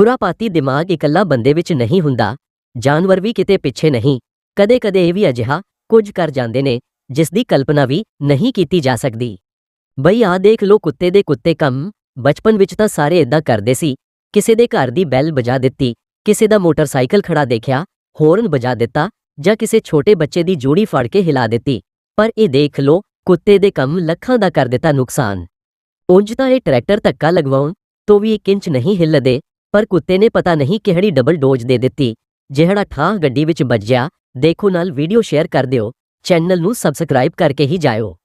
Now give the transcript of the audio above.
ਖੁਰਾਪਾਤੀ ਦਿਮਾਗ ਇਕੱਲਾ ਬੰਦੇ ਵਿੱਚ ਨਹੀਂ ਹੁੰਦਾ, ਜਾਨਵਰ ਵੀ ਕਿਤੇ ਪਿੱਛੇ ਨਹੀਂ। ਕਦੇ-ਕਦੇ ਇਹ ਵੀ ਅਜਿਹਾ ਕੁਝ ਕਰ ਜਾਂਦੇ ਨੇ ਜਿਸ ਦੀ ਕਲਪਨਾ ਵੀ ਨਹੀਂ ਕੀਤੀ ਜਾ ਸਕਦੀ। ਬਈ ਆ ਦੇਖ ਲੋ ਕੁੱਤੇ ਦੇ ਕੁੱਤੇ ਕੰਮ, ਬਚਪਨ ਵਿੱਚ ਤਾਂ ਸਾਰੇ ਇਦਾਂ ਕਰਦੇ ਸੀ। ਕਿਸੇ ਦੇ ਘਰ ਦੀ ਬੈਲ ਵਜਾ ਦਿੱਤੀ, ਕਿਸੇ ਦਾ ਮੋਟਰਸਾਈਕਲ ਖੜਾ ਦੇਖਿਆ, ਹੌਰਨ ਵਜਾ ਦਿੱਤਾ, ਜਾਂ ਕਿਸੇ ਛੋਟੇ ਬੱਚੇ ਦੀ ਜੂੜੀ ਫੜ ਕੇ ਹਿਲਾ ਦਿੱਤੀ। ਪਰ ਇਹ ਦੇਖ ਲੋ ਕੁੱਤੇ ਦੇ ਕੰਮ ਲੱਖਾਂ ਦਾ ਕਰ ਦਿੱਤਾ ਨੁਕਸਾਨ। ਉਂਝ ਤਾਂ ਇਹ ਟਰੈਕਟਰ ਧੱਕਾ ਲਗਵਾਉਣ ਤੋਂ ਵੀ ਇੱਕ ਇੰਚ ਨਹੀਂ ਹਿੱਲਦੇ ਪਰ ਕੁੱਤੇ ਨੇ ਪਤਾ ਨਹੀਂ ਕਿਹੜੀ ਡਬਲ ਡੋਜ਼ ਦੇ ਦਿੱਤੀ। ਜਿਹੜਾ ਠਾਹ ਗੱਡੀ ਵਿੱਚ ਵੱਜਿਆ, ਦੇਖੋ ਨਾਲ ਵੀਡੀਓ ਸ਼ੇਅਰ ਕਰ ਦਿਓ ਚੈਨਲ ਨੂੰ ਸਬਸਕ੍ਰਾਈਬ ਕਰਕੇ ਹੀ ਜਾਇਓ।